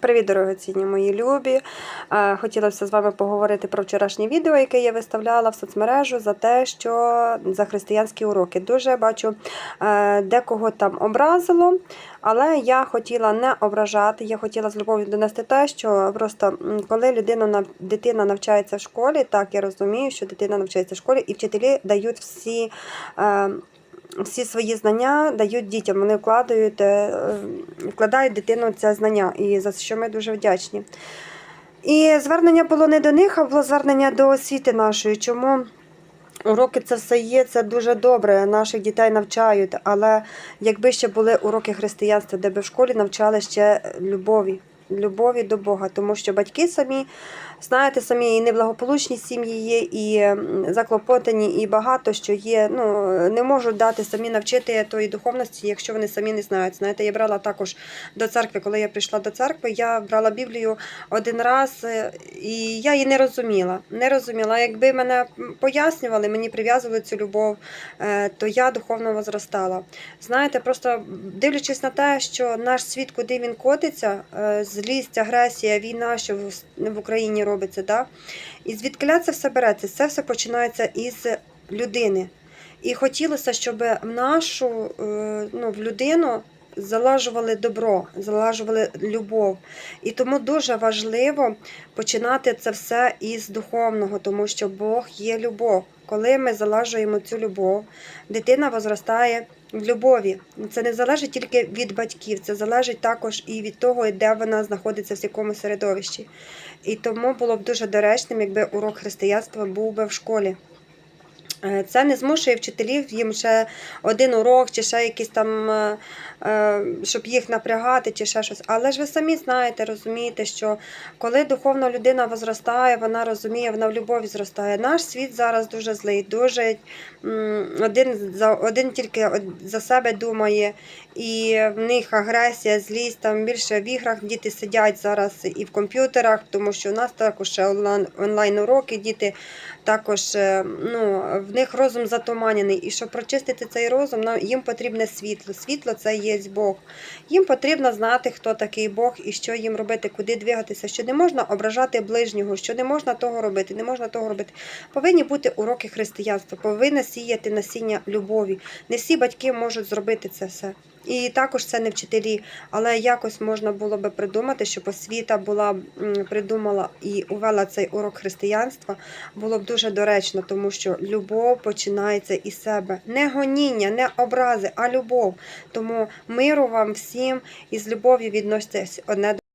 Привіт, дорогоцінні мої любі. Е, Хотілося з вами поговорити про вчорашнє відео, яке я виставляла в соцмережу за те, що за християнські уроки. Дуже бачу, е, декого там образило, але я хотіла не ображати, я хотіла з любов'ю донести те, що просто коли людина дитина навчається в школі, так я розумію, що дитина навчається в школі, і вчителі дають всі. Всі свої знання дають дітям, вони вкладають, е, вкладають дитину це знання, і за що ми дуже вдячні. І звернення було не до них, а було звернення до освіти нашої. Чому уроки це все є, це дуже добре. Наших дітей навчають. Але якби ще були уроки християнства, де би в школі навчали ще любові. Любові до Бога, тому що батьки самі, знаєте, самі і неблагополучні сім'ї є, і заклопотані, і багато що є. Ну не можуть дати самі навчити тої духовності, якщо вони самі не знають. Знаєте, я брала також до церкви, коли я прийшла до церкви, я брала Біблію один раз, е, і я її не розуміла. Не розуміла. Якби мене пояснювали, мені прив'язували цю любов, е, то я духовно возростала. Знаєте, просто дивлячись на те, що наш світ, куди він котиться, е, злість, агресія, війна, що в- Україні робиться, да? і звідки це все береться? Це все починається із людини. І хотілося, щоб в нашу е, ну, в людину залажували добро, залажували любов. І тому дуже важливо починати це все із духовного, тому що Бог є любов. Коли ми залажуємо цю любов, дитина возростає в любові. Це не залежить тільки від батьків, це залежить також і від того, де вона знаходиться в якому середовищі. І тому було б дуже доречним, якби урок християнства був би в школі. Е, Це не змушує вчителів їм ще один урок, чи ще якийсь там, е, е, щоб їх напрягати, чи ще щось. Але ж ви самі знаєте, розумієте, що коли духовна людина возростає, вона розуміє, вона в любові зростає. Наш світ зараз дуже злий, дуже один за один тільки за себе думає, і в них агресія, злість там більше в іграх. Діти сидять зараз і в комп'ютерах, тому що у нас також ще онлайн, уроки, діти також ну, в них розум затуманений. І щоб прочистити цей розум, їм потрібне світло. Світло це є Бог. Їм потрібно знати, хто такий Бог і що їм робити, куди двигатися, що не можна ображати ближнього, що не можна того робити, не можна того робити. Повинні бути уроки християнства, повинна сіяти насіння любові. Не всі батьки можуть зробити це все. І також це не вчителі, але якось можна було би придумати, щоб освіта була придумала і увела цей урок християнства, було б дуже доречно, тому що любов починається із себе. Не гоніння, не образи, а любов. Тому миру вам всім і з любов'ю відноситесь одне до